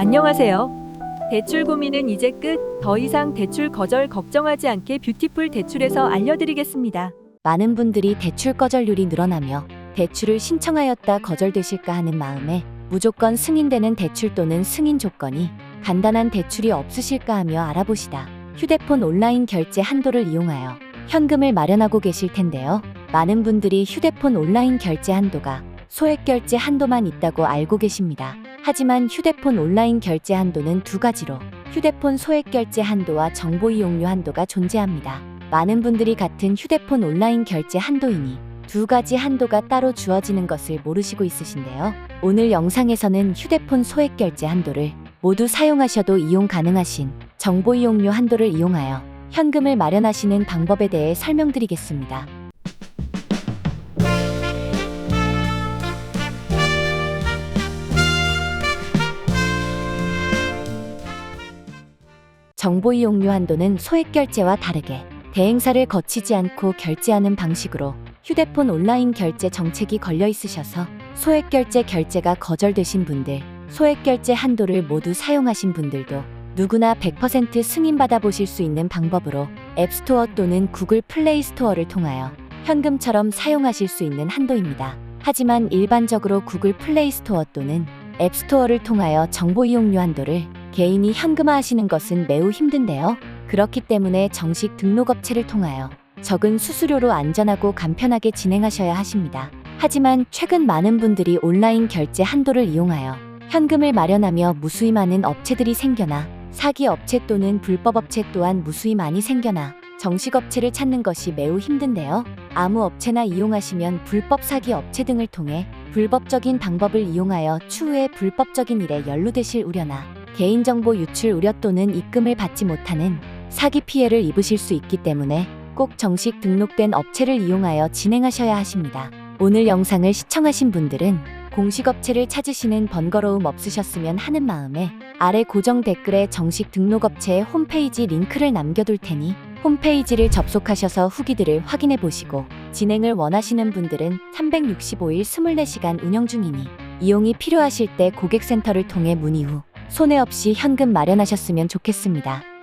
안녕하세요. 대출 고민은 이제 끝. 더 이상 대출 거절 걱정하지 않게 뷰티풀 대출에서 알려드리겠습니다. 많은 분들이 대출 거절률이 늘어나며 대출을 신청하였다 거절되실까 하는 마음에 무조건 승인되는 대출 또는 승인 조건이 간단한 대출이 없으실까 하며 알아보시다. 휴대폰 온라인 결제 한도를 이용하여 현금을 마련하고 계실 텐데요. 많은 분들이 휴대폰 온라인 결제 한도가 소액 결제 한도만 있다고 알고 계십니다. 하지만 휴대폰 온라인 결제 한도는 두 가지로 휴대폰 소액 결제 한도와 정보 이용료 한도가 존재합니다. 많은 분들이 같은 휴대폰 온라인 결제 한도이니 두 가지 한도가 따로 주어지는 것을 모르시고 있으신데요. 오늘 영상에서는 휴대폰 소액 결제 한도를 모두 사용하셔도 이용 가능하신 정보 이용료 한도를 이용하여 현금을 마련하시는 방법에 대해 설명드리겠습니다. 정보 이용료 한도는 소액 결제와 다르게 대행사를 거치지 않고 결제하는 방식으로 휴대폰 온라인 결제 정책이 걸려 있으셔서 소액 결제 결제가 거절되신 분들, 소액 결제 한도를 모두 사용하신 분들도 누구나 100% 승인받아 보실 수 있는 방법으로 앱스토어 또는 구글 플레이 스토어를 통하여 현금처럼 사용하실 수 있는 한도입니다. 하지만 일반적으로 구글 플레이 스토어 또는 앱스토어를 통하여 정보 이용료 한도를 개인이 현금화하시는 것은 매우 힘든데요. 그렇기 때문에 정식 등록업체를 통하여 적은 수수료로 안전하고 간편하게 진행하셔야 하십니다. 하지만 최근 많은 분들이 온라인 결제 한도를 이용하여 현금을 마련하며 무수히 많은 업체들이 생겨나 사기 업체 또는 불법 업체 또한 무수히 많이 생겨나 정식 업체를 찾는 것이 매우 힘든데요. 아무 업체나 이용하시면 불법 사기 업체 등을 통해 불법적인 방법을 이용하여 추후에 불법적인 일에 연루되실 우려나 개인정보 유출 우려 또는 입금을 받지 못하는 사기 피해를 입으실 수 있기 때문에 꼭 정식 등록된 업체를 이용하여 진행하셔야 하십니다. 오늘 영상을 시청하신 분들은 공식 업체를 찾으시는 번거로움 없으셨으면 하는 마음에 아래 고정 댓글에 정식 등록 업체의 홈페이지 링크를 남겨둘 테니 홈페이지를 접속하셔서 후기들을 확인해 보시고 진행을 원하시는 분들은 365일 24시간 운영 중이니 이용이 필요하실 때 고객센터를 통해 문의 후 손해 없이 현금 마련하셨으면 좋겠습니다.